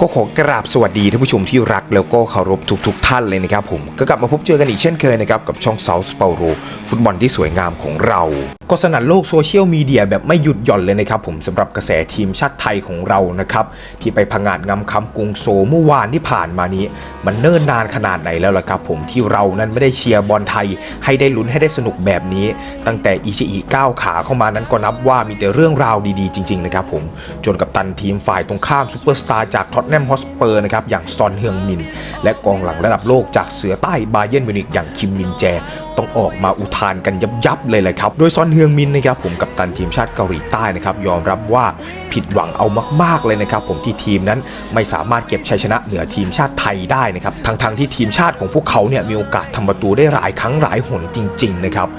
ก็ขอกราบสวัสดีท่านผู้ชมที่รักแล้วก็เคารพทุกๆทท่านเลยนะครับผมก็กลับมาพบเจอกันอีกเช่นเคยนะครับกับช่องเซาส์เปาโรฟุตบอลที่สวยงามของเราก็สนั่นโลกโซเชียลมีเดียแบบไม่หยุดหย่อนเลยนะครับผมสำหรับกระแสทีมชาติไทยของเรานะครับที่ไปพังงาดงำคำกรุงโซเมื่อวานที่ผ่านมานี้ มันเนิ่นนานขนาดไหนแล้วล่ะครับผมที่เรานั้นไม่ได้เชียร์บอลไทย ให้ได้ลุ้นให้ได้สนุกแบบนี้ ตั้งแต่อิชิอิก้าวขาเข้ามานั้นก็นับว่ามีแต่เรื่องราวดีๆ จริงๆนะครับผมจนกับตันทีมฝ่ายตรงข้ามซูเปอร์สตาร์จากท็อตแนมฮอสเปอร์นะครับอย่างซอนเฮืองมิน และกองหลังระดับโลกจากเสือใต้บาเยนมิวนิกอย่างคิมมินแจ ต้องออกมาอุทานกันยับๆเลยแหละครับโดยซอนเฮืองมินนะครับผมกับตันทีมชาติเกาหลีใต้นะครับยอมรับว่า ผิดหวังเอามาก ๆ เลยนะครับ ผมที่ทีมนั้นไม่สามารถเก็บชัยชนะเหนือทีมชาติไทยได้นะครับทั้งๆที่ทีมชาติของพวกเขาเนี่ยมีโอกาสทำประตูได้หลายครั้งหลายหนจริง ๆ นะครับ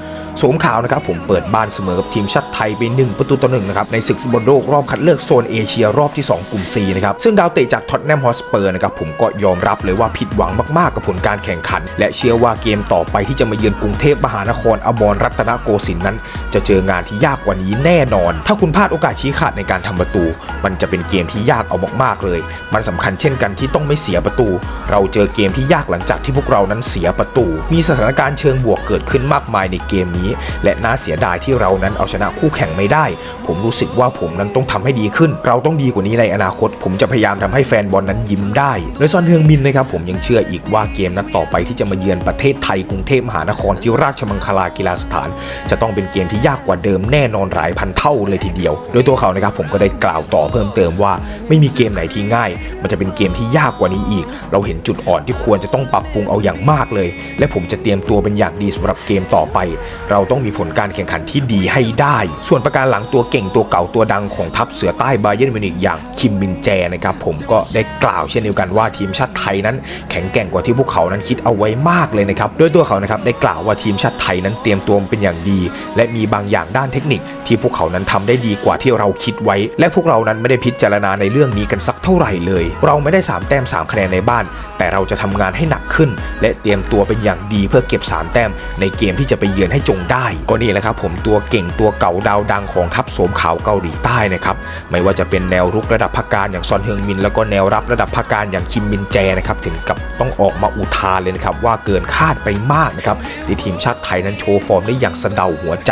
สวมข่าวนะครับผมเปิดบ้านเสมอกับทีมชาติไทยไป1ประตูต่อหนึ่งนะครับในศึกฟุตบอลโลกรอบคัดเลือกโซนเอเชียรอบที่ 2 กลุ่ม C นะครับซึ่งดาวเตะจากท็อตแนมฮอสเปอร์นะครับผมก็ยอมรับเลยว่าผิดหวังมากๆกับผลการแข่งขัน และเชื่อว่าเกมต่อไปที่จะมาเยือนกรุงเทพมหานครอมรรัตนโกสินทร์นั้น จะเจองานที่ยากกว่านี้แน่นอน ถ้าคุณพลาดโอกาสชี้ขาดในการทำประตู มันจะเป็นเกมที่ยากเอามากๆเลย มันสำคัญเช่นกันที่ต้องไม่เสียประตู เราเจอเกมที่ยากหลังจากที่พวกเรานั้นเสียประตู มีสถานการณ์เชิงบวกเกิดขึ้นมากมายในเกมนี้ และน่าเสียดายที่เรานั้นเอาชนะคู่แข่งไม่ได้ ผมรู้สึกว่าผมนั้นต้องทำให้ดีขึ้น เราต้องดีกว่านี้ในอนาคต ผมจะพยายามทำให้แฟนบอลนั้นยิ้มได้โดยซอนเฮืองมินนะครับผมยังเชื่ออีกว่าเกมนัดต่อไปที่จะมาเยือนประเทศไทยกรุงเทพมหานครที่ราชมังคลากีฬาสถาน จะต้องเป็นเกมที่ยากกว่าเดิมแน่นอนหลายพันเท่าเลยทีเดียว โดยตัวเขานะครับผมก็ได้กล่าวต่อเพิ่มเติมว่า ไม่มีเกมไหนที่ง่าย มันจะเป็นเกมที่ยากกว่านี้อีก เราเห็นจุดอ่อนที่ควรจะต้องปรับปรุงเอาอย่างมากเลย และผมจะเตรียมตัวเป็นอย่างดีสำหรับเกมต่อไป เราต้องมีผลการแข่งขันที่ดีให้ได้ ส่วนประการหลังตัวเก่งตัวเก่าตัวดังของทัพเสือใต้บาเยนมิวนิกอย่างคิมมินแจนะครับผมก็ได้กล่าวเช่นเดียวกันว่าทีมชาติไทยนั้น แข็งแกร่งกว่าที่พวกเขานั้นคิดเอาไว้มากเลยนะครับด้วยตัวเขานะครับได้กล่าวว่าทีมชาติไทยนั้นเตรียมตัวเป็นอย่างดี และมีบางอย่างด้านเทคนิค ที่พวกเขานั้นทำได้ดีกว่าที่เราคิดไว้ และพวกเรานั้นไม่ได้พิจารณาในเรื่องนี้กันสักเท่าไหร่เลย เราไม่ได้สามแต้มสามคะแนนในบ้าน แต่เราจะทำงานให้หนักขึ้น และเตรียมตัวเป็นอย่างดีเพื่อเก็บ 3 แต้ม ในเกมที่จะไปเยือนให้จงได้ ก็นี่แหละครับผมตัวเก่งตัวเก่าดาวดังของทัพโสมขาวเกาหลีใต้นะครับไม่ว่าจะเป็นแนวรุกระดับพักการอย่างซอนเฮืองมิน แล้วก็แนวรับระดับพักการอย่างคิมมินแจนะครับถึงกับต้องออกมาอุทานเลยนะครับว่าเกินคาดไปมากนะครับที่ทีมชาติไทยนั้นโชว์ฟอร์มได้อย่างสะเดาหัวใจ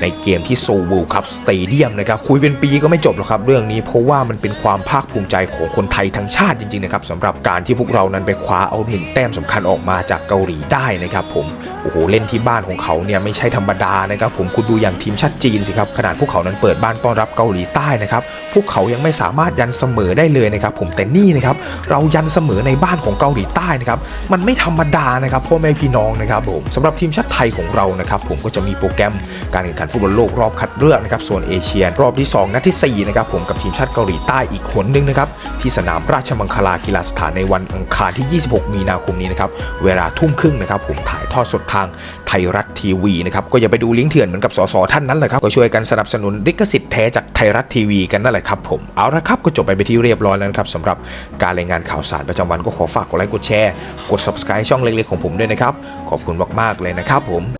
ในเกมที่โซเวลด์คัพสเตเดียมนะครับคุยเป็นปีก็ไม่จบหรอกครับเรื่องนี้เพราะว่ามันเป็นความภาคภูมิใจของคนไทยทั้งชาติจริงๆนะครับสำหรับการที่พวกเรานั้นไปคว้าเอาหนึ่งแต้มสำคัญออกมาจากเกาหลีได้นะครับผมโอ้โหเล่นที่บ้านของเขาเนี่ยไม่ใช่ธรรมดานะครับผมคุณดูอย่างทีมชาติจีนสิครับขนาดพวกเขานั้นเปิดบ้านต้อนรับเกาหลีใต้นะครับพวกเขายังไม่สามารถยันเสมอได้เลยนะครับผมแต่นี่นะครับเรายันเสมอในบ้านของเกาหลีใต้นะครับมันไม่ธรรมดานะครับพ่อแม่พี่น้องนะครับผมสำหรับทีมชาติไทยของเรานะครับผมก็จะมีโปรแกรมการแข่งขันฟุตบอลโลกรอบคัดเเลือกนะครับโซนเอเชียรอบที่ 2 นัดที่ 4 นะครับผมกับทีมชาติเกาหลีใต้อีกหนหนึ่งนะครับที่สนามราชมังคลากีฬาสถานในวันอังคารที่ 26 มีนาคมนี้นะครับเวลาทุ่มครึ่งนะครับผมถ่ายทอดสดทางไทยรัฐทีวีนะครับก็อย่าไปดูลิงก์เถื่อนเหมือนกับสสท่านนั้นเลยครับก็ช่วยกันสนับสนุนลิขสิทธิ์แท้จากไทยรัฐทีวีกันนั่นแหละครับผมเอาละครับก็จบไปไปที่เรียบร้อยแล้วนะครับสำหรับการรายงานข่าวสารประจำวันก็ขอฝากกดไลค์กดแชร์กด subscribe ช่องเล็กๆของผมด้วยนะครับขอบคุณมากๆเลยนะครับผม